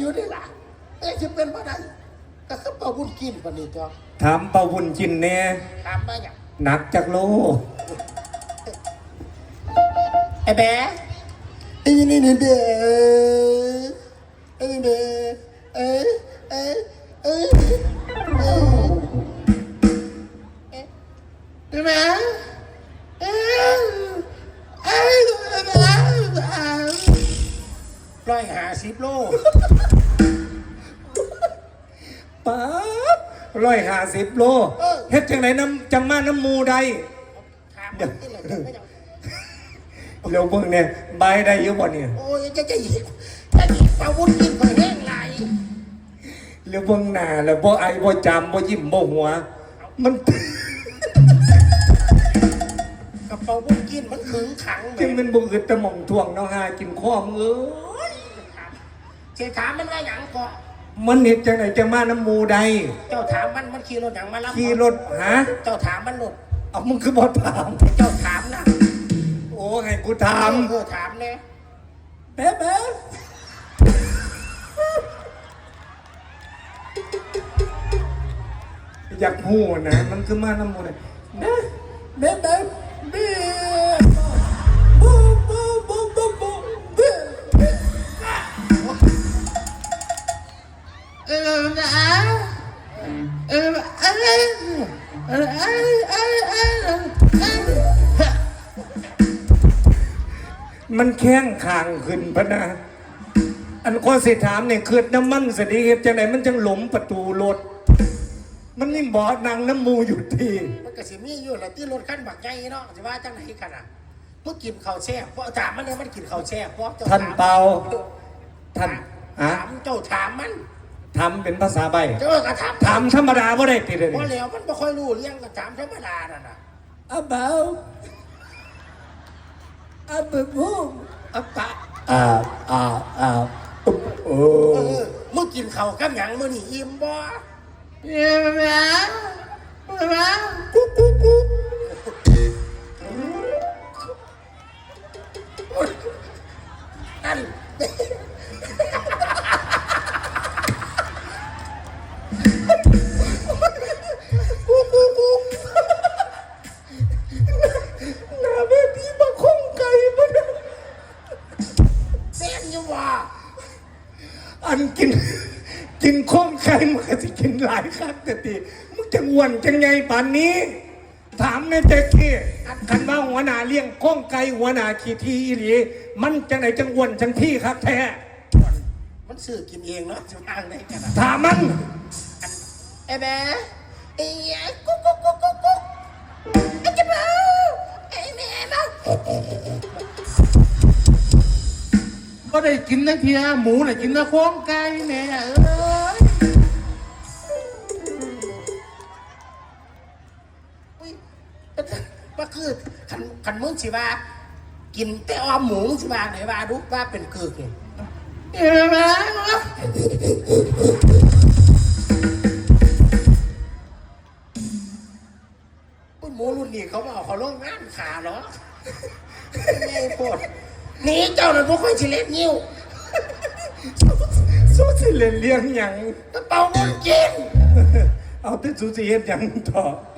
อยู่นี่ล่ะเอ้จะเป็นบ่ได้ก็คือป่าบุญกินปนี้ตัวถามป่าบุญกินเนี่ยถามมาอย่างหนักจากโลไอ้แบ๊ะไอ้นี่นี่เด้อไอ้นี่เด้อ ร้อยหาสิบโลป๊าบร้อยห้าสิบโลเออเฮ็ดจังไหนน้ำจังมาน้ำมูได้ถามมันที่ไหนจะไม่ยอมเร็วเบิ่งเนี่ยใบได้เยอะบ่เนี่ยโอ้ยจะจะหยิบจะหยิบอาวุธกินก็แห้งไหลเร็วเบิ่งหน้าแล้วบ่ไอบ่จามบ่ยิ้มบ่หัว มันกระเป๋าบุ้งกินมันขึงขังแหจึงมเป็นบ่อึดแตะหม่องท่วงเนาะหากินข้อมเอ้ยเสียถามมันว่าหยังก็มันเฮ็ดจังไหนจังมาน้ำมูได้เจ้าถามมันมันขี่รถหยังมารับขี่รถหาเจ้าถามมันรถเอามึงคือบ่ถามเจ้าถามนะโอ้ให้กูถามเออถามเนี่ยแป๊บแป๊บอยากหูนะมันคือมาน้ำมูนะนะแป๊บแป๊บ เออเออเออเออมันแข้งคางขึ้นพะนะ อันข้อสิถามเนี่ยคือน้ำมันสดีเฮ็ดจังไหนมันจังหลมประตูรถ มันนี่บอสนางน้ำมูอยู่ที่มันก็สิมีอยู่แหละที่รถขั้นบักใหญ่เนาะจะว่าจังไหนกันอะเมื่อกินข้าวแช่บเพราะถามมันเนี่ยมันกินข้าวแช่บเพราะเจ้าท่านถามเปาท่านฮะถามเจ้าถามมัน ทำเป็นภาษาใบเจ้าก็ถามถามธรรมดาบ่ได้ติดเลยเพราะแล้วมันไม่ค่อยรู้เรื่องก็ถามธรรมดาน่ะนะอาเบาอาเบบูอาปะอ่าอ่าอ่าอุ๊บโอ้เออเมื่อกินข้าวกับหยังมื้อนี่อิ่มบ่อิ่มแล้วอิ่มแล้ว อยู่บ่อันกิน กินข้องไก่มันก็สิกินหลายครั้งแต่ตีมึงจะอ้วนจังไงป่านนี้ ถามในเจ๊กี้คันว่าหัวหน้าเลี้ยงข้องไก่หัวหน้าขี้ทีอีหลีมันจังไหนจังอ้วนจังที่ครับแท้มันซื้อกินเองเนาะจะทางไหนกันอะถามมันไอ้แม่ไอ้ยายกุ๊กกุ๊กกุ๊กกุ๊ก ได้กินนะเทียหมูน่ะกินนะโค้งไก่แม่เอ้ยอุ๊ยว่าคือขันขันมึงสิว่า กินแต่ออมหมูสิว่าไหนว่าดูว่าเป็นเกึกเนี่เอ้ยแม่อุ๊ยหมูรุ่นนี้เขาบอกเขาลงงานขาเหรอไอ้ปวด นีเจ้าหน่อยพวกค่อยสิเล็ดนิ้วสู้สิเล่นเลี้ยงหยังกระเป๋าเงินกินเอาแต่สู้สิเฮ็ดหยังต่อโอ้ย